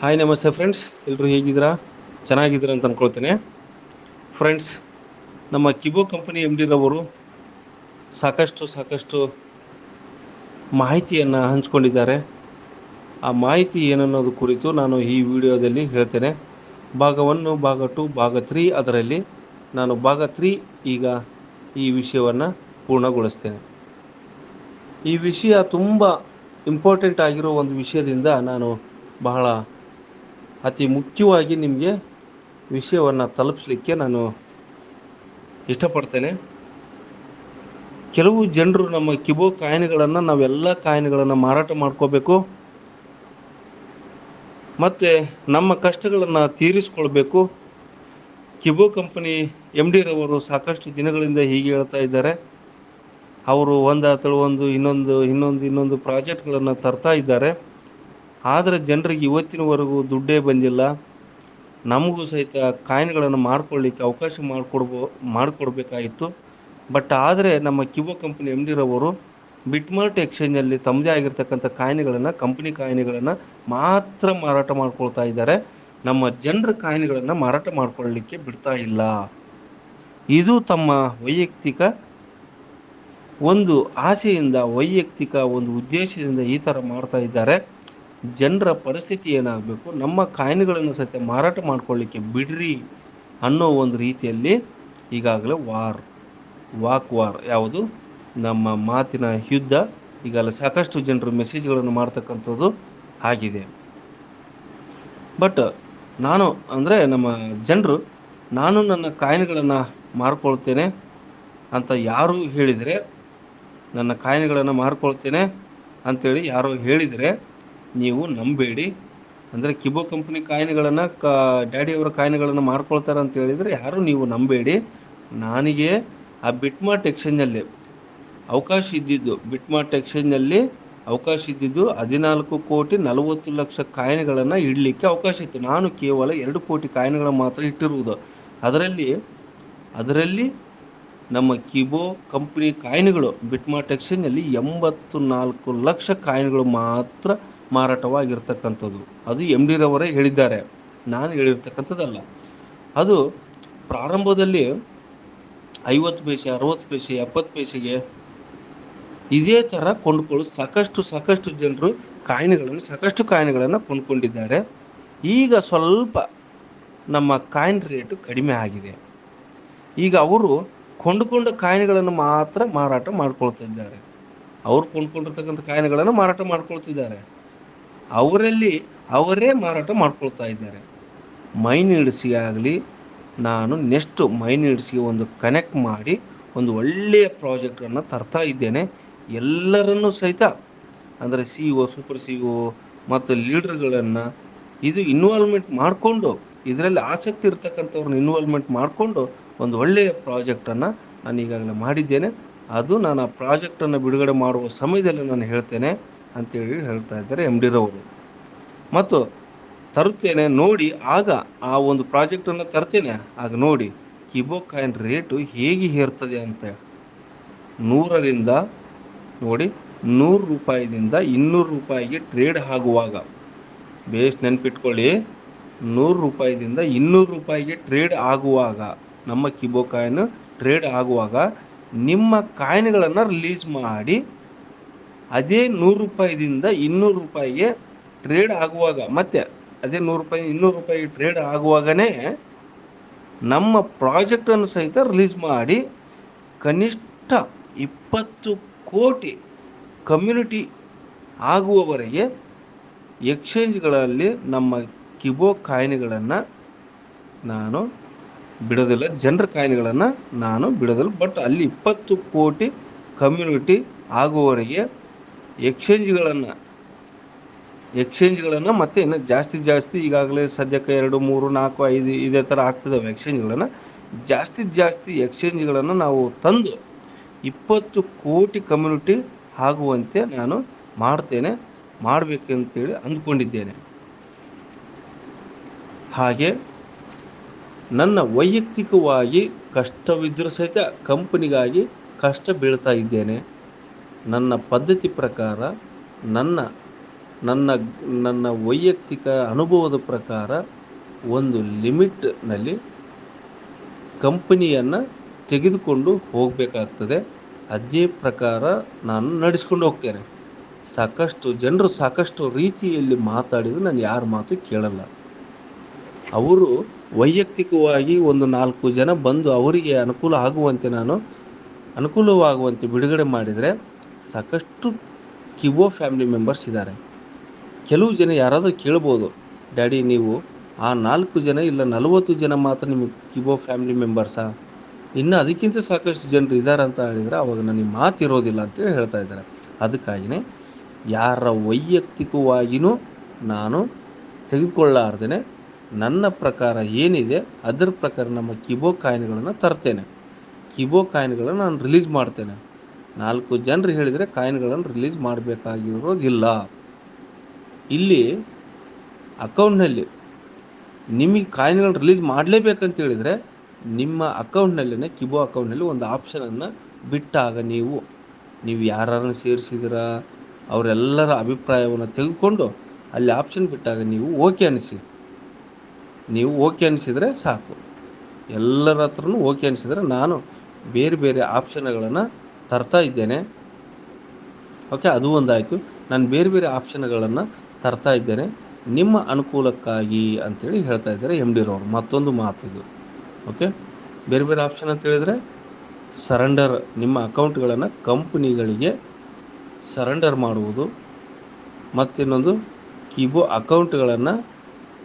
Hi ನಮಸ್ತೆ friends ಎಲ್ಲರೂ ಹೇಗಿದ್ದೀರಾ? ಚೆನ್ನಾಗಿದ್ದೀರಾ ಅಂತ ಅಂದ್ಕೊಳ್ತೇನೆ ಫ್ರೆಂಡ್ಸ್ ನಮ್ಮ ಕಿಬೋ ಕಂಪನಿ ಎಂ ಡಿರವರು ಸಾಕಷ್ಟು ಸಾಕಷ್ಟು ಮಾಹಿತಿಯನ್ನು ಹಂಚ್ಕೊಂಡಿದ್ದಾರೆ. ಆ ಮಾಹಿತಿ ಏನನ್ನೋದು ಕುರಿತು ನಾನು ಈ ವಿಡಿಯೋದಲ್ಲಿ ಹೇಳ್ತೇನೆ. ಭಾಗ ಒನ್ನು ಭಾಗ ಟು ಭಾಗ ತ್ರೀ ಅದರಲ್ಲಿ ನಾನು ಭಾಗ ತ್ರೀ ಈಗ ಈ ವಿಷಯವನ್ನು ಪೂರ್ಣಗೊಳಿಸ್ತೇನೆ. ಈ ವಿಷಯ ತುಂಬ ಇಂಪಾರ್ಟೆಂಟ್ ಆಗಿರೋ ಒಂದು ವಿಷಯದಿಂದ ನಾನು ಬಹಳ ಅತಿ ಮುಖ್ಯವಾಗಿ ನಿಮಗೆ ವಿಷಯವನ್ನು ತಲುಪಿಸಲಿಕ್ಕೆ ನಾನು ಇಷ್ಟಪಡ್ತೇನೆ. ಕೆಲವು ಜನರು ನಮ್ಮ ಕಿಬೋ ಕಾಯಿನ್ಗಳನ್ನು ನಾವೆಲ್ಲ ಕಾಯಿನ್ಗಳನ್ನು ಮಾರಾಟ ಮಾಡ್ಕೋಬೇಕು. ಮತ್ತು ನಮ್ಮ ಕಷ್ಟಗಳನ್ನು ತೀರಿಸ್ಕೊಳ್ಬೇಕು. ಕಿಬೋ ಕಂಪನಿ ಎಂ ಡಿರವರು ಸಾಕಷ್ಟು ದಿನಗಳಿಂದ ಹೀಗೆ ಹೇಳ್ತಾ ಇದ್ದಾರೆ. ಅವರು ಒಂದು ಒಂದು ಇನ್ನೊಂದು ಇನ್ನೊಂದು ಇನ್ನೊಂದು ಪ್ರಾಜೆಕ್ಟ್ಗಳನ್ನು ತರ್ತಾ ಇದ್ದಾರೆ. ಆದರೆ ಜನರಿಗೆ ಇವತ್ತಿನವರೆಗೂ ದುಡ್ಡೇ ಬಂದಿಲ್ಲ. ನಮಗೂ ಸಹಿತ ಕಾಯಿನ್ಗಳನ್ನು ಮಾಡ್ಕೊಳ್ಳಿಕ್ಕೆ ಅವಕಾಶ ಮಾಡಿಕೊಡ್ಬೋ, ಮಾಡಿಕೊಡ್ಬೇಕಾಗಿತ್ತು. ಬಟ್ ಆದರೆ ನಮ್ಮ ಕಿವೋ ಕಂಪ್ನಿ ಎಂ ಡಿರವರು ಬಿಟ್ಮಾರ್ಟ್ ಎಕ್ಸ್ಚೇಂಜಲ್ಲಿ ತಮ್ಮದೇ ಆಗಿರ್ತಕ್ಕಂಥ ಕಾಯಿನ್ಗಳನ್ನು, ಕಂಪ್ನಿ ಕಾಯಿನ್ಗಳನ್ನು ಮಾತ್ರ ಮಾರಾಟ ಮಾಡ್ಕೊಳ್ತಾ ಇದ್ದಾರೆ. ನಮ್ಮ ಜನರ ಕಾಯಿನ್ಗಳನ್ನು ಮಾರಾಟ ಮಾಡ್ಕೊಳ್ಲಿಕ್ಕೆ ಬಿಡ್ತಾ ಇಲ್ಲ. ಇದು ತಮ್ಮ ವೈಯಕ್ತಿಕ ಒಂದು ಆಸೆಯಿಂದ, ವೈಯಕ್ತಿಕ ಒಂದು ಉದ್ದೇಶದಿಂದ ಈ ಥರ ಮಾಡ್ತಾ ಇದ್ದಾರೆ. ಜನರ ಪರಿಸ್ಥಿತಿ ಏನಾಗಬೇಕು, ನಮ್ಮ ಕಾಯಿನ್ಗಳನ್ನು ಸಹಿತ ಮಾರಾಟ ಮಾಡ್ಕೊಳ್ಳಿಕ್ಕೆ ಬಿಡ್ರಿ ಅನ್ನೋ ಒಂದು ರೀತಿಯಲ್ಲಿ ಈಗಾಗಲೇ ವಾರ್, ವಾಕ್ ವಾರ್ ಯಾವುದು? ನಮ್ಮ ಮಾತಿನ ಯುದ್ಧ ಈಗಾಗಲೇ ಸಾಕಷ್ಟು ಜನರು ಮೆಸೇಜ್ಗಳನ್ನು ಮಾಡ್ತಕ್ಕಂಥದ್ದು ಆಗಿದೆ. ಬಟ್ ನಾನು ಅಂದರೆ ನಮ್ಮ ಜನರು, ನಾನು ನನ್ನ ಕಾಯಿನ್ಗಳನ್ನು ಮಾರ್ಕೊಳ್ತೇನೆ ಅಂತ ಯಾರು ಹೇಳಿದರೆ, ನನ್ನ ಕಾಯಿನ್ಗಳನ್ನು ಮಾರ್ಕೊಳ್ತೇನೆ ಅಂತೇಳಿ ಯಾರೋ ಹೇಳಿದರೆ ನೀವು ನಂಬೇಡಿ. ಅಂದರೆ ಕಿಬೋ ಕಂಪ್ನಿ ಕಾಯಿನ್ಗಳನ್ನು ಕ ಡ್ಯಾಡಿಯವರ ಕಾಯಿನ್ಗಳನ್ನು ಮಾರ್ಕೊಳ್ತಾರೆ ಅಂತ ಹೇಳಿದರೆ ಯಾರು ನೀವು ನಂಬೇಡಿ. ನನಗೆ ಆ ಬಿಟ್ಮಾರ್ಟ್ ಎಕ್ಸ್ಚೇಂಜಲ್ಲಿ ಅವಕಾಶ ಇದ್ದಿದ್ದು ಬಿಟ್ಮಾರ್ಟ್ ಎಕ್ಸ್ಚೇಂಜಲ್ಲಿ ಅವಕಾಶ ಇದ್ದಿದ್ದು ಹದಿನಾಲ್ಕು ಕೋಟಿ ನಲವತ್ತು ಲಕ್ಷ ಕಾಯಿನ್ಗಳನ್ನು ಇಡಲಿಕ್ಕೆ ಅವಕಾಶ ಇತ್ತು. ನಾನು ಕೇವಲ ಎರಡು ಕೋಟಿ ಕಾಯಿನ್ಗಳನ್ನು ಮಾತ್ರ ಇಟ್ಟಿರುವುದು. ಅದರಲ್ಲಿ ಅದರಲ್ಲಿ ನಮ್ಮ ಕಿಬೋ ಕಂಪ್ನಿ ಕಾಯಿನ್ಗಳು ಬಿಟ್ಮಾರ್ಟ್ ಎಕ್ಸ್ಚೇಂಜಲ್ಲಿ ಎಂಬತ್ತು ನಾಲ್ಕು ಲಕ್ಷ ಕಾಯಿನ್ಗಳು ಮಾತ್ರ ಮಾರಾಟವಾಗಿರ್ತಕ್ಕಂಥದ್ದು. ಅದು ಎಂ ಡಿರವರೇ ಹೇಳಿದ್ದಾರೆ. ನಾನು ಹೇಳಿರ್ತಕ್ಕಂಥದ್ದಲ್ಲ. ಅದು ಪ್ರಾರಂಭದಲ್ಲಿ ಐವತ್ತು ಪೈಸೆ, ಅರವತ್ತು ಪೈಸೆ, ಎಪ್ಪತ್ತು ಪೈಸೆಗೆ ಇದೇ ಥರ ಕೊಂಡ್ಕೊಳ್ಳೋ ಸಾಕಷ್ಟು ಸಾಕಷ್ಟು ಜನರು ಕಾಯಿನ್ಗಳನ್ನು, ಸಾಕಷ್ಟು ಕಾಯಿನ್ಗಳನ್ನು ಕೊಂಡ್ಕೊಂಡಿದ್ದಾರೆ. ಈಗ ಸ್ವಲ್ಪ ನಮ್ಮ ಕಾಯಿನ್ ರೇಟು ಕಡಿಮೆ ಆಗಿದೆ. ಈಗ ಅವರು ಕೊಂಡುಕೊಂಡ ಕಾಯಿನ್ಗಳನ್ನು ಮಾತ್ರ ಮಾರಾಟ ಮಾಡ್ಕೊಳ್ತಿದ್ದಾರೆ ಅವರು ಕೊಂಡ್ಕೊಂಡಿರ್ತಕ್ಕಂಥ ಕಾಯಿನ್ಗಳನ್ನು ಮಾರಾಟ ಮಾಡ್ಕೊಳ್ತಿದ್ದಾರೆ. ಅವರಲ್ಲಿ ಅವರೇ ಮಾರಾಟ ಮಾಡ್ಕೊಳ್ತಾ ಇದ್ದಾರೆ. ಮೈನೀಡ್ಸ್ಗೆ ಆಗಲಿ, ನಾನು ನೆಕ್ಸ್ಟ್ ಮೈನೀಡ್ಸ್ಗೆ ಒಂದು ಕನೆಕ್ಟ್ ಮಾಡಿ ಒಂದು ಒಳ್ಳೆಯ ಪ್ರಾಜೆಕ್ಟನ್ನು ತರ್ತಾ ಇದ್ದೇನೆ. ಎಲ್ಲರನ್ನೂ ಸಹಿತ, ಅಂದರೆ C E O super C O ಮತ್ತು ಲೀಡರ್ಗಳನ್ನು ಇದು ಇನ್ವಾಲ್ವ್ಮೆಂಟ್ ಮಾಡಿಕೊಂಡು, ಇದರಲ್ಲಿ ಆಸಕ್ತಿ ಇರ್ತಕ್ಕಂಥವ್ರನ್ನ ಇನ್ವಾಲ್ವ್ಮೆಂಟ್ ಮಾಡಿಕೊಂಡು ಒಂದು ಒಳ್ಳೆಯ ಪ್ರಾಜೆಕ್ಟನ್ನು ನಾನು ಈಗಾಗಲೇ ಮಾಡಿದ್ದೇನೆ. ಅದು ನಾನು ಆ ಪ್ರಾಜೆಕ್ಟನ್ನು ಬಿಡುಗಡೆ ಮಾಡುವ ಸಮಯದಲ್ಲಿ ನಾನು ಹೇಳ್ತೇನೆ. ಅಂತೇಳಿ ಹೇಳ್ತಾ ಇದ್ದಾರೆ ಎಂ ಡಿರವರು ಮತ್ತು ತರುತ್ತೇನೆ ನೋಡಿ, ಆಗ ಆ ಒಂದು ಪ್ರಾಜೆಕ್ಟನ್ನು ತರ್ತೇನೆ. ಆಗ ನೋಡಿ ಕಿಬೋ ಕಾಯಿನ್ ರೇಟು ಹೇಗೆ ಹೇರ್ತದೆ ಅಂತ. ನೂರರಿಂದ, ನೋಡಿ, ನೂರು ರೂಪಾಯಿದಿಂದ ಇನ್ನೂರು ರೂಪಾಯಿಗೆ ಟ್ರೇಡ್ ಆಗುವಾಗ. ಬೇಸ್ ನೆನ್ಪಿಟ್ಕೊಳ್ಳಿ. ನೂರು ರೂಪಾಯಿದಿಂದ ಇನ್ನೂರು ರೂಪಾಯಿಗೆ ಟ್ರೇಡ್ ಆಗುವಾಗ, ನಮ್ಮ ಕಿಬೋ ಕಾಯಿನ್ ಟ್ರೇಡ್ ಆಗುವಾಗ, ನಿಮ್ಮ ಕಾಯಿನ್ಗಳನ್ನು ರಿಲೀಸ್ ಮಾಡಿ ಅದೇ ನೂರು ರೂಪಾಯಿದಿಂದ ಇನ್ನೂರು ರೂಪಾಯಿಗೆ ಟ್ರೇಡ್ ಆಗುವಾಗ, ಮತ್ತೆ ಅದೇ ನೂರು ರೂಪಾಯಿ, ಇನ್ನೂರು ರೂಪಾಯಿ ಟ್ರೇಡ್ ಆಗುವಾಗನೇ ನಮ್ಮ ಪ್ರಾಜೆಕ್ಟನ್ನು ಸಹಿತ ರಿಲೀಸ್ ಮಾಡಿ ಕನಿಷ್ಠ ಇಪ್ಪತ್ತು ಕೋಟಿ ಕಮ್ಯುನಿಟಿ ಆಗುವವರೆಗೆ ಎಕ್ಸ್ಚೇಂಜ್ಗಳಲ್ಲಿ ನಮ್ಮ ಕಿಬೋ ಕಾಯಿನ್ಗಳನ್ನು ನಾನು ಬಿಡೋದಿಲ್ಲ, ಜನರ ಕಾಯಿನ್ಗಳನ್ನು ನಾನು ಬಿಡೋದಿಲ್ಲ ಬಟ್ ಅಲ್ಲಿ ಇಪ್ಪತ್ತು ಕೋಟಿ ಕಮ್ಯುನಿಟಿ ಆಗುವವರೆಗೆ ಎಕ್ಸ್ಚೇಂಜ್ಗಳನ್ನು ಎಕ್ಸ್ಚೇಂಜ್ಗಳನ್ನು ಮತ್ತೆ ಇನ್ನು ಜಾಸ್ತಿ ಜಾಸ್ತಿ ಈಗಾಗಲೇ ಸದ್ಯಕ್ಕೆ ಎರಡು, ಮೂರು, ನಾಲ್ಕು, ಐದು ಇದೇ ಥರ ಆಗ್ತಿದ್ದಾವೆ ಎಕ್ಸ್ಚೇಂಜ್ಗಳನ್ನು ಜಾಸ್ತಿ ಜಾಸ್ತಿ ಎಕ್ಸ್ಚೇಂಜ್ಗಳನ್ನು ನಾವು ತಂದು ಇಪ್ಪತ್ತು ಕೋಟಿ ಕಮ್ಯುನಿಟಿ ಆಗುವಂತೆ ನಾನು ಮಾಡ್ತೇನೆ, ಮಾಡಬೇಕಂತೇಳಿ ಅಂದ್ಕೊಂಡಿದ್ದೇನೆ. ಹಾಗೆ ನನ್ನ ವೈಯಕ್ತಿಕವಾಗಿ ಕಷ್ಟವಿದ್ದರೂ ಸಹಿತ ಕಂಪನಿಗಾಗಿ ಕಷ್ಟ ಬೀಳ್ತಾ ಇದ್ದೇನೆ. ನನ್ನ ಪದ್ಧತಿ ಪ್ರಕಾರ, ನನ್ನ ನನ್ನ ನನ್ನ ವೈಯಕ್ತಿಕ ಅನುಭವದ ಪ್ರಕಾರ ಒಂದು ಲಿಮಿಟ್ನಲ್ಲಿ ಕಂಪನಿಯನ್ನು ತೆಗೆದುಕೊಂಡು ಹೋಗಬೇಕಾಗ್ತದೆ. ಅದೇ ಪ್ರಕಾರ ನಾನು ನಡೆಸ್ಕೊಂಡು ಹೋಗ್ತೇನೆ. ಸಾಕಷ್ಟು ಜನರು ಸಾಕಷ್ಟು ರೀತಿಯಲ್ಲಿ ಮಾತಾಡಿದರೆ ನಾನು ಯಾರ ಮಾತು ಕೇಳಲ್ಲ. ಅವರು ವೈಯಕ್ತಿಕವಾಗಿ ಒಂದು ನಾಲ್ಕು ಜನ ಬಂದು ಅವರಿಗೆ ಅನುಕೂಲ ಆಗುವಂತೆ ನಾನು ಅನುಕೂಲವಾಗುವಂತೆ ಬಿಡುಗಡೆ ಮಾಡಿದರೆ ಸಾಕಷ್ಟು ಕಿವೋ ಫ್ಯಾಮಿಲಿ ಮೆಂಬರ್ಸ್ ಇದ್ದಾರೆ. ಕೆಲವು ಜನ ಯಾರಾದರೂ ಕೇಳ್ಬೋದು, ಡ್ಯಾಡಿ, ನೀವು ಆ ನಾಲ್ಕು ಜನ ಇಲ್ಲ ನಲವತ್ತು ಜನ ಮಾತ್ರ ನಿಮಗೆ ಕಿವೋ ಫ್ಯಾಮಿಲಿ ಮೆಂಬರ್ಸಾ? ಇನ್ನು ಅದಕ್ಕಿಂತ ಸಾಕಷ್ಟು ಜನರು ಇದ್ದಾರೆ ಅಂತ ಹೇಳಿದರೆ ಅವಾಗ ನನಗೆ ಮಾತಿರೋದಿಲ್ಲ ಅಂತೇಳಿ ಹೇಳ್ತಾ ಇದ್ದಾರೆ. ಅದಕ್ಕಾಗಿಯೇ ಯಾರ ವೈಯಕ್ತಿಕವಾಗಿಯೂ ನಾನು ತೆಗೆದುಕೊಳ್ಳಾರ್ದೇ ನನ್ನ ಪ್ರಕಾರ ಏನಿದೆ ಅದರ ಪ್ರಕಾರ ನಮ್ಮ ಕಿಬೋ ಕಾಯಿನ್ಗಳನ್ನು ತರ್ತೇನೆ. ಕಿಬೋ ಕಾಯಿನ್ಗಳನ್ನು ನಾನು ರಿಲೀಸ್ ಮಾಡ್ತೇನೆ. ನಾಲ್ಕು ಜನರು ಹೇಳಿದರೆ ಕಾಯಿನ್ಗಳನ್ನು ರಿಲೀಸ್ ಮಾಡಬೇಕಾಗಿರೋದಿಲ್ಲ. ಇಲ್ಲಿ ಅಕೌಂಟ್ನಲ್ಲಿ ನಿಮಗೆ ಕಾಯಿನ್ಗಳನ್ನು ರಿಲೀಸ್ ಮಾಡಲೇಬೇಕಂತೇಳಿದರೆ ನಿಮ್ಮ ಅಕೌಂಟ್ನಲ್ಲೇ ಕಿಬೋ ಅಕೌಂಟ್ನಲ್ಲಿ ಒಂದು ಆಪ್ಷನನ್ನು ಬಿಟ್ಟಾಗ ನೀವು ನೀವು ಯಾರನ್ನು ಸೇರಿಸಿದಿರ, ಅವರೆಲ್ಲರ ಅಭಿಪ್ರಾಯವನ್ನು ತೆಗೆದುಕೊಂಡು ಅಲ್ಲಿ ಆಪ್ಷನ್ ಬಿಟ್ಟಾಗ ನೀವು ಓಕೆ ಅನಿಸಿ. ನೀವು ಓಕೆ ಅನಿಸಿದರೆ ಸಾಕು. ಎಲ್ಲರ ಹತ್ರನೂ ಓಕೆ ಅನಿಸಿದರೆ ನಾನು ಬೇರೆ ಬೇರೆ ಆಪ್ಷನ್ಗಳನ್ನು ತರ್ತಾ ಇದ್ದೇನೆ. ಓಕೆ ಅದು ಒಂದಾಯಿತು. ನಾನು ಬೇರೆ ಬೇರೆ ಆಪ್ಷನ್ಗಳನ್ನು ತರ್ತಾ ಇದ್ದೇನೆ. ನಿಮ್ಮ ಅನುಕೂಲಕ್ಕಾಗಿ ಅಂತೇಳಿ ಹೇಳ್ತಾ ಇದ್ದಾರೆ ಎಂ ಡಿರವರು ಮತ್ತೊಂದು ಮಾತು ಇದು. ಓಕೆ ಬೇರೆ ಬೇರೆ ಆಪ್ಷನ್ ಅಂತ ಹೇಳಿದರೆ ಸರೆಂಡರ್ ನಿಮ್ಮ ಅಕೌಂಟ್ಗಳನ್ನು ಕಂಪ್ನಿಗಳಿಗೆ ಸರೆಂಡರ್ ಮಾಡುವುದು. ಮತ್ತಿನ್ನೊಂದು, ಕೀಬೋ ಅಕೌಂಟ್ಗಳನ್ನು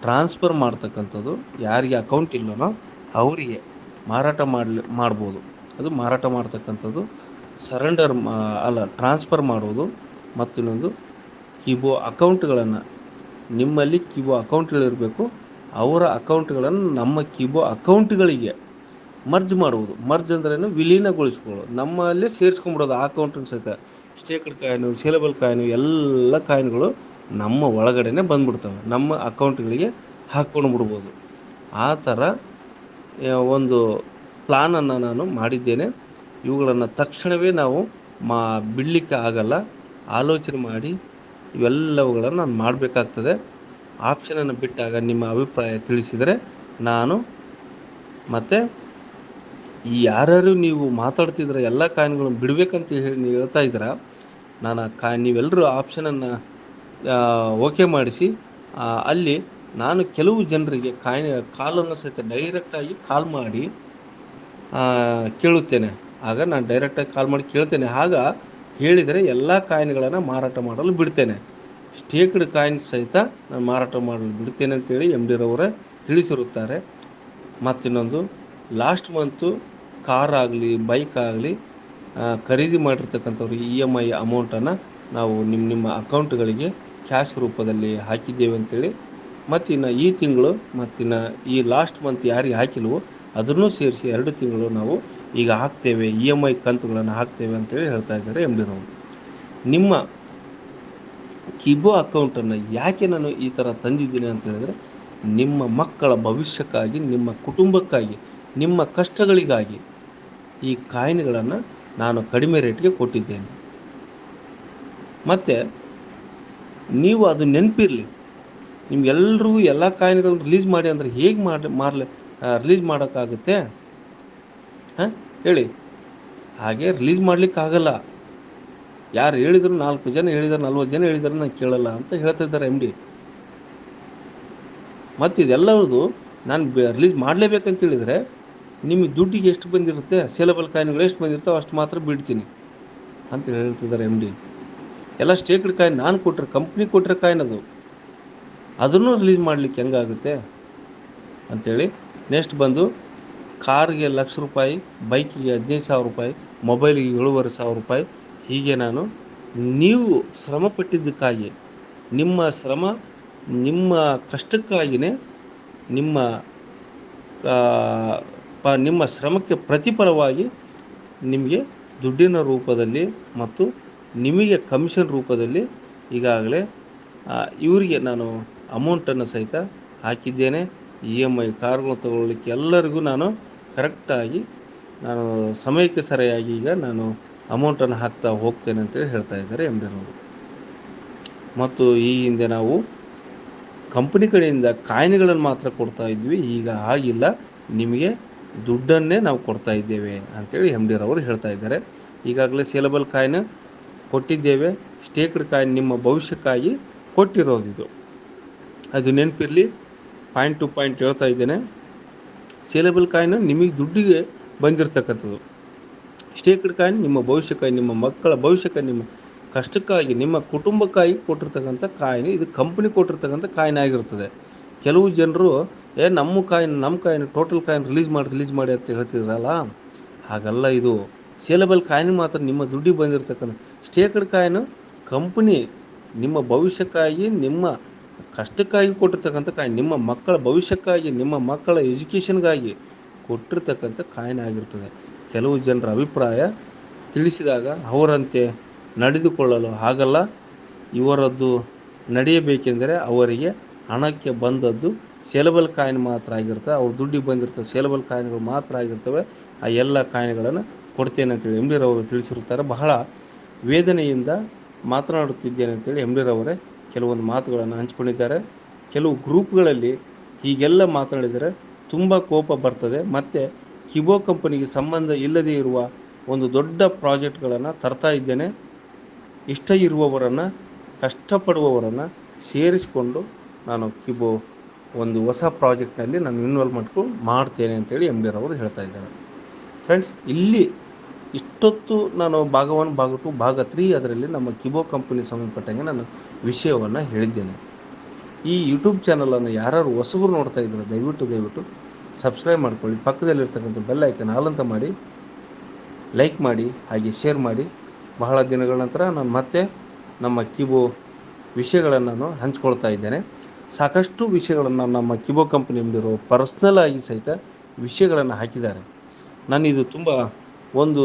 ಟ್ರಾನ್ಸ್ಫರ್ ಮಾಡ್ತಕ್ಕಂಥದ್ದು. ಯಾರಿಗೆ ಅಕೌಂಟ್ ಇಲ್ಲನೋ ಅವರಿಗೆ ಮಾರಾಟ ಮಾಡಲಿ, ಮಾಡ್ಬೋದು. ಅದು ಮಾರಾಟ ಮಾಡ್ತಕ್ಕಂಥದ್ದು. ಸರೆಂಡರ್ ಅಲ್ಲ ಟ್ರಾನ್ಸ್ಫರ್ ಮಾಡುವುದು ಮತ್ತಿನ್ನೊಂದು ಕಿಬೋ ಅಕೌಂಟ್ಗಳನ್ನು, ನಿಮ್ಮಲ್ಲಿ ಕಿಬೋ ಅಕೌಂಟ್ಗಳಿರಬೇಕು ಅವರ ಅಕೌಂಟ್ಗಳನ್ನು ನಮ್ಮ ಕಿಬೋ ಅಕೌಂಟ್ಗಳಿಗೆ ಮರ್ಜ್ ಮಾಡುವುದು. ಮರ್ಜ್ ಅಂದ್ರೇನು ವಿಲೀನಗೊಳಿಸ್ಕೊಳ್ಳೋದು. ನಮ್ಮಲ್ಲಿ ಸೇರಿಸ್ಕೊಂಡ್ಬಿಡೋದು ಆ ಅಕೌಂಟನ್ನು ಸಹಿತ. ಸ್ಟೇಕಡ್ ಕಾಯಿನು, ಸೇಲಬಲ್ ಕಾಯಿನು, ಎಲ್ಲ ಕಾಯಿನ್ಗಳು ನಮ್ಮ ಒಳಗಡೆನೆ ಬಂದ್ಬಿಡ್ತವೆ. ನಮ್ಮ ಅಕೌಂಟ್ಗಳಿಗೆ ಹಾಕ್ಕೊಂಡು ಬಿಡ್ಬೋದು. ಆ ಥರ ಒಂದು ಪ್ಲಾನನ್ನು ನಾನು ಮಾಡಿದ್ದೇನೆ. ಇವುಗಳನ್ನು ತಕ್ಷಣವೇ ನಾವು ಮಾ, ಬಿಡಲಿಕ್ಕೆ ಆಗಲ್ಲ. ಆಲೋಚನೆ ಮಾಡಿ ಇವೆಲ್ಲವುಗಳನ್ನು ನಾನು ಮಾಡಬೇಕಾಗ್ತದೆ. ಆಪ್ಷನನ್ನು ಬಿಟ್ಟಾಗ ನಿಮ್ಮ ಅಭಿಪ್ರಾಯ ತಿಳಿಸಿದರೆ ನಾನು ಮತ್ತು ಈ ಯಾರ್ಯಾರು ನೀವು ಮಾತಾಡ್ತಿದ್ರೆ ಎಲ್ಲ ಕಾಯಿನ್ಗಳನ್ನು ಬಿಡಬೇಕಂತ ಹೇಳಿ ನೀವು ಹೇಳ್ತಾ ಇದ್ದೀರಾ, ನಾನು ಆ ಕಾಯಿ ನೀವೆಲ್ಲರೂ ಆಪ್ಷನನ್ನು ಓಕೆ ಮಾಡಿಸಿ ಅಲ್ಲಿ ನಾನು ಕೆಲವು ಜನರಿಗೆ ಕಾಯಿನ್, ಕಾಲನ್ನು ಸಹಿತ ಡೈರೆಕ್ಟಾಗಿ ಕಾಲ್ ಮಾಡಿ ಕೇಳುತ್ತೇನೆ. ಆಗ ನಾನು ಡೈರೆಕ್ಟಾಗಿ ಕಾಲ್ ಮಾಡಿ ಕೇಳ್ತೇನೆ. ಆಗ ಹೇಳಿದರೆ ಎಲ್ಲ ಕಾಯಿನ್ಗಳನ್ನು ಮಾರಾಟ ಮಾಡಲು ಬಿಡ್ತೇನೆ. ಸ್ಟೇಕ್ಡ್ ಕಾಯಿನ್ ಸಹಿತ ನಾನು ಮಾರಾಟ ಮಾಡಲು ಬಿಡ್ತೇನೆ ಅಂತೇಳಿ ಎಂ ಡಿರವರೇ ತಿಳಿಸಿರುತ್ತಾರೆ. ಮತ್ತಿನ್ನೊಂದು ಲಾಸ್ಟ್ ಮಂತು ಕಾರ್ ಆಗಲಿ ಬೈಕ್ ಆಗಲಿ ಖರೀದಿ ಮಾಡಿರ್ತಕ್ಕಂಥವ್ರು ಇ ಎಂ ಐ ಅಮೌಂಟನ್ನು ನಾವು ನಿಮ್ಮ ನಿಮ್ಮ ಅಕೌಂಟ್ಗಳಿಗೆ ಕ್ಯಾಶ್ ರೂಪದಲ್ಲಿ ಹಾಕಿದ್ದೇವೆ ಅಂತೇಳಿ ಮತ್ತಿನ್ನು ಈ ತಿಂಗಳು ಮತ್ತಿನ್ನು ಈ ಲಾಸ್ಟ್ ಮಂತ್ ಯಾರಿಗೆ ಹಾಕಿಲ್ವೋ ಅದನ್ನು ಸೇರಿಸಿ ಎರಡು ತಿಂಗಳು ನಾವು ಈಗ ಹಾಕ್ತೇವೆ ಇ ಎಂ ಐ ಕಂತುಗಳನ್ನು ಹಾಕ್ತೇವೆ ಅಂತೇಳಿ ಹೇಳ್ತಾ ಇದ್ದಾರೆ ಎಂ ನಾವು ನಿಮ್ಮ ಕಿಬೋ ಅಕೌಂಟನ್ನು ಯಾಕೆ ನಾನು ಈ ಥರ ತಂದಿದ್ದೀನಿ ಅಂತ ಹೇಳಿದ್ರೆ, ನಿಮ್ಮ ಮಕ್ಕಳ ಭವಿಷ್ಯಕ್ಕಾಗಿ, ನಿಮ್ಮ ಕುಟುಂಬಕ್ಕಾಗಿ, ನಿಮ್ಮ ಕಷ್ಟಗಳಿಗಾಗಿ ಈ ಕಾಯಿನ್ಗಳನ್ನು ನಾನು ಕಡಿಮೆ ರೇಟ್ಗೆ ಕೊಟ್ಟಿದ್ದೇನೆ. ಮತ್ತು ನೀವು ಅದು ನೆನಪಿರಲಿ. ನಿಮ್ಗೆಲ್ರಿಗೂ ಎಲ್ಲ ಕಾಯಿನ್ಗಳನ್ನು ರಿಲೀಸ್ ಮಾಡಿ ಅಂದರೆ ಹೇಗೆ ಮಾಡಿ, ಮಾರ್ಲಿ? ರಿಲೀಸ್ ಮಾಡೋಕ್ಕಾಗುತ್ತೆ? ಹಾಂ? ಹೇಳಿ. ಹಾಗೆ ರಿಲೀಸ್ ಮಾಡಲಿಕ್ಕಾಗಲ್ಲ. ಯಾರು ಹೇಳಿದ್ರು ನಾಲ್ಕು ಜನ ಹೇಳಿದಾರೆ, ನಲ್ವತ್ತು ಜನ ಹೇಳಿದಾರೆ ನಾನು ಕೇಳಲ್ಲ ಅಂತ ಹೇಳ್ತಾ ಇದ್ದಾರೆ ಎಂ ಡಿ ಮತ್ತು ಇದೆಲ್ಲವುದು ನಾನು ರಿಲೀಸ್ ಮಾಡಲೇಬೇಕಂತ ಹೇಳಿದರೆ ನಿಮಗೆ ದುಡ್ಡಿಗೆ ಎಷ್ಟು ಬಂದಿರುತ್ತೆ? ಸೇಲಬಲ್ ಕಾಯಿನ್ಗಳು ಎಷ್ಟು ಬಂದಿರ್ತವೆ ಅಷ್ಟು ಮಾತ್ರ ಬಿಡ್ತೀನಿ ಅಂತ ಹೇಳ್ತಿದ್ದಾರೆ ಎಂ ಡಿ ಎಲ್ಲ ಸ್ಟೇಕ್ಡ್ ಕಾಯಿನ್ ನಾನು ಕೊಟ್ಟರೆ ಕಂಪ್ನಿ ಕೊಟ್ಟರೆ ಕಾಯಿನ್ ಅದು. ಅದನ್ನು ರಿಲೀಸ್ ಮಾಡಲಿಕ್ಕೆ ಹೆಂಗಾಗುತ್ತೆ? ಅಂಥೇಳಿ ನೆಕ್ಸ್ಟ್ ಬಂದು ಕಾರ್ಗೆ ಲಕ್ಷ ರೂಪಾಯಿ, ಬೈಕಿಗೆ ಹದಿನೈದು ಸಾವಿರ ರೂಪಾಯಿ, ಮೊಬೈಲಿಗೆ ಏಳುವರೆ ಸಾವಿರ ರೂಪಾಯಿ. ಹೀಗೆ ನಾನು ನೀವು ಶ್ರಮ ಪಟ್ಟಿದ್ದಕ್ಕಾಗಿ, ನಿಮ್ಮ ಶ್ರಮ, ನಿಮ್ಮ ಕಷ್ಟಕ್ಕಾಗಿಯೇ ನಿಮ್ಮ ಪ, ನಿಮ್ಮ ಶ್ರಮಕ್ಕೆ ಪ್ರತಿಫಲವಾಗಿ ನಿಮಗೆ ದುಡ್ಡಿನ ರೂಪದಲ್ಲಿ ಮತ್ತು ನಿಮಗೆ ಕಮಿಷನ್ ರೂಪದಲ್ಲಿ ಈಗಾಗಲೇ ಇವರಿಗೆ ನಾನು ಅಮೌಂಟನ್ನು ಸಹಿತ ಹಾಕಿದ್ದೇನೆ. ಇ ಎಂ ಐ ಕಾರ್ಗಳು ತಗೊಳ್ಳಿಕ್ಕೆ ಎಲ್ಲರಿಗೂ ನಾನು ಕರೆಕ್ಟಾಗಿ ನಾನು ಸಮಯಕ್ಕೆ ಸರಿಯಾಗಿ ಈಗ ನಾನು ಅಮೌಂಟನ್ನು ಹಾಕ್ತಾ ಹೋಗ್ತೇನೆ ಅಂತೇಳಿ ಹೇಳ್ತಾ ಇದ್ದಾರೆ ಎಂ ಡಿರವರು ಮತ್ತು ಈ ಹಿಂದೆ ನಾವು ಕಂಪನಿ ಕಡೆಯಿಂದ ಕಾಯಿನ್ಗಳನ್ನು ಮಾತ್ರ ಕೊಡ್ತಾ ಇದ್ವಿ, ಈಗ ಆಗಿಲ್ಲ. ನಿಮಗೆ ದುಡ್ಡನ್ನೇ ನಾವು ಕೊಡ್ತಾ ಇದ್ದೇವೆ ಅಂತೇಳಿ ಎಂ ಡಿ ರವರು ಹೇಳ್ತಾ ಇದ್ದಾರೆ. ಈಗಾಗಲೇ ಸೇಲಬಲ್ ಕಾಯಿನ್ ಕೊಟ್ಟಿದ್ದೇವೆ, ಸ್ಟೇಕ್ಡ್ ಕಾಯಿನ್ ನಿಮ್ಮ ಭವಿಷ್ಯಕ್ಕಾಗಿ ಕೊಟ್ಟಿರೋದು ಇದು ಅದು ನೆನಪಿರಲಿ ಪಾಯಿಂಟ್ ಟು ಪಾಯಿಂಟ್ ಹೇಳ್ತಾ ಇದ್ದೇನೆ. ಸೇಲೆಬಲ್ ಕಾಯಿನ್ ನಿಮಗೆ ದುಡ್ಡಿಗೆ ಬಂದಿರತಕ್ಕಂಥದ್ದು. ಸ್ಟೇಕ್ಡ್ ಕಾಯಿನ್ ನಿಮ್ಮ ಭವಿಷ್ಯಕ್ಕಾಗಿ ನಿಮ್ಮ ಮಕ್ಕಳ ಭವಿಷ್ಯಕ್ಕಾಗಿ ನಿಮ್ಮ ಕಷ್ಟಕ್ಕಾಗಿ, ನಿಮ್ಮ ಕುಟುಂಬಕ್ಕಾಗಿ ಕೊಟ್ಟಿರ್ತಕ್ಕಂಥ ಕಾಯಿನ್, ಇದು ಕಂಪ್ನಿ ಕೊಟ್ಟಿರ್ತಕ್ಕಂಥ ಕಾಯಿನ್ ಆಗಿರ್ತದೆ ಕೆಲವು ಜನರು, ಏ, ನಮ್ಮ ಕಾಯಿನ್ ನಮ್ಮ ಕಾಯಿನ್ ಟೋಟಲ್ ಕಾಯಿನ್ ರಿಲೀಸ್ ಮಾಡಿ ರಿಲೀಸ್ ಮಾಡಿ ಅಂತ ಹೇಳ್ತಿದ್ರಲ್ಲ? ಹಾಗಲ್ಲ ಇದು. ಸೇಲೆಬಲ್ ಕಾಯಿನ್ ಮಾತ್ರ ನಿಮ್ಮ ದುಡ್ಡಿಗೆ ಬಂದಿರತಕ್ಕಂಥ. ಸ್ಟೇಕ್ಡ್ ಕಾಯಿನ್ ಕಂಪ್ನಿ ನಿಮ್ಮ ಭವಿಷ್ಯಕ್ಕಾಗಿ, ನಿಮ್ಮ ಕಷ್ಟಕ್ಕಾಗಿ ಕೊಟ್ಟಿರ್ತಕ್ಕಂಥ ಕಾಯಿನ್, ನಿಮ್ಮ ಮಕ್ಕಳ ಭವಿಷ್ಯಕ್ಕಾಗಿ, ನಿಮ್ಮ ಮಕ್ಕಳ ಎಜುಕೇಷನ್ಗಾಗಿ ಕೊಟ್ಟಿರ್ತಕ್ಕಂಥ ಕಾಯಿನ್ ಆಗಿರ್ತದೆ. ಕೆಲವು ಜನರ ಅಭಿಪ್ರಾಯ ತಿಳಿಸಿದಾಗ ಅವರಂತೆ ನಡೆದುಕೊಳ್ಳಲು ಆಗಲ್ಲ. ಇವರದ್ದು ನಡೆಯಬೇಕೆಂದರೆ ಅವರಿಗೆ ಹಣಕ್ಕೆ ಬಂದದ್ದು ಸೇಲಬಲ್ ಕಾಯಿನ್ ಮಾತ್ರ ಆಗಿರ್ತವೆ ಅವ್ರ ದುಡ್ಡಿಗೆ ಬಂದಿರ್ತವೆ ಸೇಲಬಲ್ ಕಾಯಿನ್ಗಳು ಮಾತ್ರ ಆಗಿರ್ತವೆ. ಆ ಎಲ್ಲ ಕಾಯಿನ್ಗಳನ್ನು ಕೊಡ್ತೇನೆ ಅಂತೇಳಿ ಎಂ ಡಿ ರವರು ತಿಳಿಸಿರುತ್ತಾರೆ. ಬಹಳ ವೇದನೆಯಿಂದ ಮಾತನಾಡುತ್ತಿದ್ದೇನೆ ಅಂತೇಳಿ ಎಂ ಡಿ ರವರೇ ಕೆಲವೊಂದು ಮಾತುಗಳನ್ನು ಹಂಚಿಕೊಂಡಿದ್ದಾರೆ. ಕೆಲವು ಗ್ರೂಪ್ಗಳಲ್ಲಿ ಹೀಗೆಲ್ಲ ಮಾತನಾಡಿದರೆ ತುಂಬ ಕೋಪ ಬರ್ತದೆ. ಮತ್ತು ಕಿಬೋ ಕಂಪನಿಗೆ ಸಂಬಂಧ ಇಲ್ಲದೇ ಇರುವ ಒಂದು ದೊಡ್ಡ ಪ್ರಾಜೆಕ್ಟ್ಗಳನ್ನು ತರ್ತಾ ಇದ್ದೇನೆ. ಇಷ್ಟ ಇರುವವರನ್ನು, ಕಷ್ಟಪಡುವವರನ್ನು ಸೇರಿಸಿಕೊಂಡು ನಾನು ಕಿಬೋ ಒಂದು ಹೊಸ ಪ್ರಾಜೆಕ್ಟ್ನಲ್ಲಿ ನಾನು ಇನ್ವಾಲ್ವ್ಮೆಂಟ್ಗೂ ಮಾಡ್ತೇನೆ ಅಂತೇಳಿ ಎಂ ಡಿ ರವರು ಹೇಳ್ತಾ ಇದ್ದಾರೆ. ಫ್ರೆಂಡ್ಸ್, ಇಲ್ಲಿ ಇಷ್ಟೊತ್ತು ನಾನು ಭಾಗ ಒನ್, ಭಾಗ ಟು, ಭಾಗ ತ್ರೀ ಅದರಲ್ಲಿ ನಮ್ಮ ಕಿಬೋ ಕಂಪನಿ ಸಂಬಂಧಪಟ್ಟಂಗೆ ನಾನು ವಿಷಯವನ್ನು ಹೇಳಿದ್ದೇನೆ. ಈ ಯೂಟ್ಯೂಬ್ ಚಾನಲನ್ನು ಯಾರು ಹೊಸಬರು ನೋಡ್ತಾ ಇದ್ದಾರೆ ದಯವಿಟ್ಟು ದಯವಿಟ್ಟು ಸಬ್ಸ್ಕ್ರೈಬ್ ಮಾಡ್ಕೊಳ್ಳಿ. ಪಕ್ಕದಲ್ಲಿರ್ತಕ್ಕಂಥ ಬೆಲ್ ಐಕನ್ ಹಾಲಂತ ಮಾಡಿ ಲೈಕ್ ಮಾಡಿ, ಹಾಗೆ ಶೇರ್ ಮಾಡಿ. ಬಹಳ ದಿನಗಳ ನಂತರ ನಾನು ಮತ್ತೆ ನಮ್ಮ ಕಿಬೋ ವಿಷಯಗಳನ್ನು ನಾನು ಹಂಚ್ಕೊಳ್ತಾ ಇದ್ದೇನೆ. ಸಾಕಷ್ಟು ವಿಷಯಗಳನ್ನು ನಮ್ಮ ಕಿಬೋ ಕಂಪನಿಯಲ್ಲಿರೋ ಪರ್ಸ್ನಲ್ ಆಗಿ ಸಹಿತ ವಿಷಯಗಳನ್ನು ಹಾಕಿದ್ದಾರೆ. ನಾನು ಇದು ತುಂಬ ಒಂದು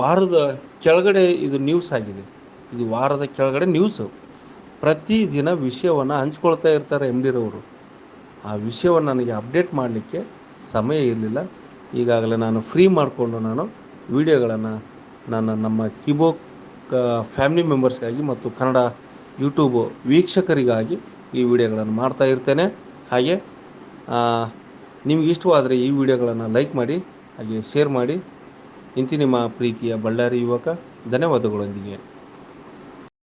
ವಾರದ ಕೆಳಗಡೆ ಇದು ನ್ಯೂಸ್ ಆಗಿದೆ. ಇದು ವಾರದ ಕೆಳಗಡೆ ನ್ಯೂಸು ಪ್ರತಿದಿನ ವಿಷಯವನ್ನು ಹಂಚ್ಕೊಳ್ತಾ ಇರ್ತಾರೆ ಎಂ ಡಿರವರು ಆ ವಿಷಯವನ್ನು ನನಗೆ ಅಪ್ಡೇಟ್ ಮಾಡಲಿಕ್ಕೆ ಸಮಯ ಇರಲಿಲ್ಲ. ಈಗಾಗಲೇ ನಾನು ಫ್ರೀ ಮಾಡಿಕೊಂಡು ನಾನು ವಿಡಿಯೋಗಳನ್ನು ನಾನು ನಮ್ಮ ಕಿಬೋ ಕ ಫ್ಯಾಮಿಲಿ ಮೆಂಬರ್ಸ್ಗಾಗಿ ಮತ್ತು ಕನ್ನಡ ಯೂಟ್ಯೂಬ್ ವೀಕ್ಷಕರಿಗಾಗಿ ಈ ವಿಡಿಯೋಗಳನ್ನು ಮಾಡ್ತಾ ಇರ್ತೇನೆ. ಹಾಗೆ ನಿಮಗೆ ಇಷ್ಟವಾದರೆ ಈ ವಿಡಿಯೋಗಳನ್ನು ಲೈಕ್ ಮಾಡಿ, ಹಾಗೆ ಶೇರ್ ಮಾಡಿ ಇಂತಿ ನಿಮ್ಮ ಪ್ರೀತಿಯ ಬಳ್ಳಾರಿ ಯುವಕ ಧನ್ಯವಾದಗಳೊಂದಿಗೆ.